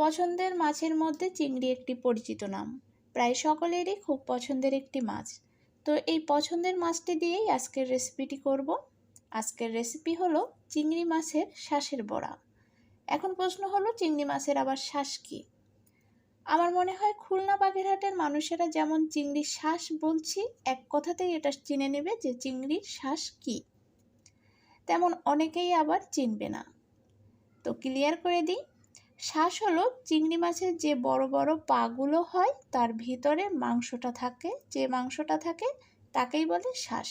পছন্দের মাছের মধ্যে চিংড়ি একটি পরিচিত নাম। প্রায় সকলেরই খুব পছন্দের একটি মাছ। তো এই পছন্দের মাছটি দিয়েই আজকের রেসিপিটি করব। আজকের রেসিপি হলো চিংড়ি মাছের শ্বাসের বড়া। এখন প্রশ্ন হলো, চিংড়ি মাছের আবার শ্বাস কী? আমার মনে হয় খুলনা বাগেরহাটের মানুষেরা যেমন চিংড়ির শ্বাস বলছি, এক কথাতেই এটা চিনে নেবে যে চিংড়ির শ্বাস কী। তেমন অনেকেই আবার চিনবে না। তো ক্লিয়ার করে দিই শ্বাস হলো চিংড়ি মাছের যে বড় বড় পাগুলো হয়, তার ভিতরে মাংসটা থাকে। যে মাংসটা থাকে, তাকেই বলে শ্বাস।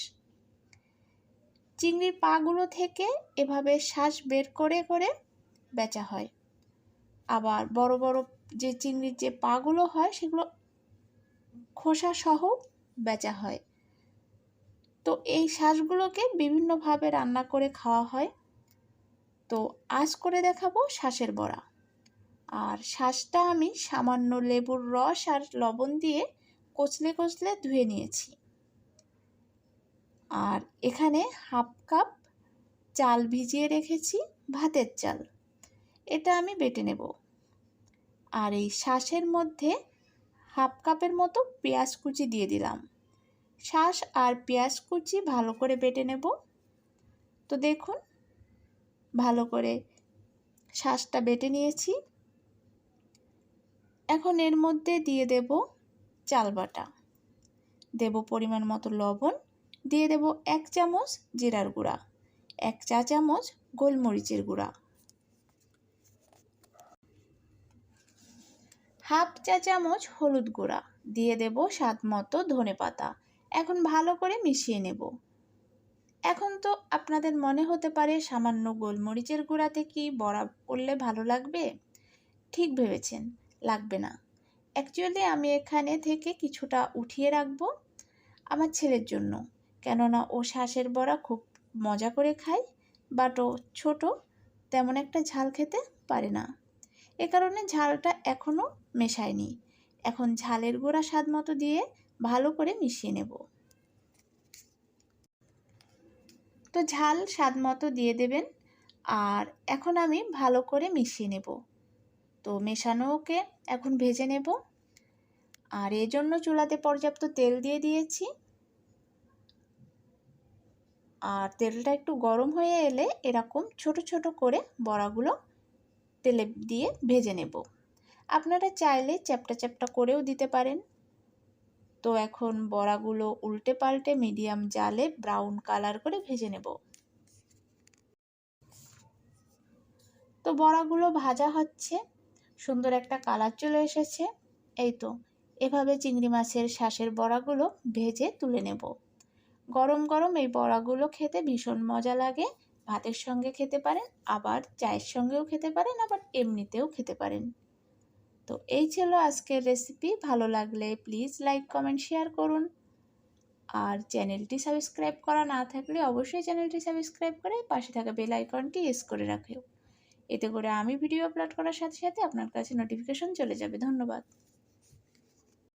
চিংড়ির পাগুলো থেকে এভাবে শ্বাস বের করে করে বেচা হয়। আবার বড় বড় যে চিংড়ির যে পাগুলো হয়, সেগুলো খোসা সহ বেচা হয়। তো এই শ্বাসগুলোকে বিভিন্নভাবে রান্না করে খাওয়া হয়। তো আজ করে দেখাবো শ্বাসের বড়া। আর শাঁসটা আমি সামান্য লেবুর রস আর লবণ দিয়ে কচলে কচলে ধুয়ে নিয়েছি। আর এখানে হাফ কাপ চাল ভিজিয়ে রেখেছি, ভাতের চাল। এটা আমি বেটে নেব। আর এই শাঁসের মধ্যে হাফ কাপের মতো পেঁয়াজ কুচি দিয়ে দিলাম। শাঁস আর পেঁয়াজ কুচি ভালো করে বেটে নেব। তো দেখুন, ভালো করে শাঁসটা বেটে নিয়েছি। এখন এর মধ্যে দিয়ে দেব চাল বাটা। দেব পরিমাণ মতো লবণ। দিয়ে দেব এক চামচ জিরার গুঁড়া, এক চা চামচ গোলমরিচের গুঁড়া। হাফ চা চামচ হলুদ গুঁড়া। দিয়ে দেব স্বাদ মতো ধনে পাতা। এখন ভালো করে মিশিয়ে নেব। এখন তো আপনাদের মনে হতে পারে সামান্য গোলমরিচের গুঁড়াতে কি বড়া করলে ভালো লাগবে? ঠিক ভেবেছেন। লাগবে না। অ্যাকচুয়ালি আমি এখানে থেকে কিছুটা উঠিয়ে রাখব আমার ছেলের জন্য। কেননা ও শ্বাসের বড়া খুব মজা করে খায় বাট ও ছোটো, তেমন একটা ঝাল খেতে পারে না। এ কারণে ঝালটা এখনও মেশায়নি। এখন ঝালের গোড়া স্বাদ মতো দিয়ে ভালো করে মিশিয়ে নেব। তো ঝাল স্বাদ মতো দিয়ে দেবেন, আর এখন আমি ভালো করে মিশিয়ে নেব। তো মেশানোকে এখন ভেজে নেব। আর এর জন্য চুলাতে পর্যাপ্ত তেল দিয়ে দিয়েছি। আর তেলটা একটু গরম হয়ে এলে এরকম ছোট ছোট করে বড়াগুলো তেলে দিয়ে ভেজে নেব। আপনারা চাইলে চ্যাপটা চ্যাপটা করেও দিতে পারেন। তো এখন বড়াগুলো উল্টে পাল্টে মিডিয়াম জালে ব্রাউন কালার করে ভেজে নেব। তো বড়াগুলো ভাজা হচ্ছে। সুন্দর একটা কালার চলে এসেছে। এই তো, এভাবে চিংড়ি মাছের শ্বাসের বড়াগুলো ভেজে তুলে নেব। গরম গরম এই বড়াগুলো খেতে ভীষণ মজা লাগে। ভাতের সঙ্গে খেতে পারেন, আবার চায়ের সঙ্গেও খেতে পারেন, আবার এমনিতেও খেতে পারেন। তো এই ছিল আজকের রেসিপি ভালো লাগলে প্লিজ লাইক কমেন্ট শেয়ার করুন। আর চ্যানেলটি সাবস্ক্রাইব করা না থাকলে অবশ্যই চ্যানেলটি সাবস্ক্রাইব করে পাশে থাকা বেল আইকনটি এস করে রাখেও। এতে করে আমি ভিডিও আপলোড করার সাথে সাথে আপনার কাছে নোটিফিকেশন চলে যাবে। ধন্যবাদ।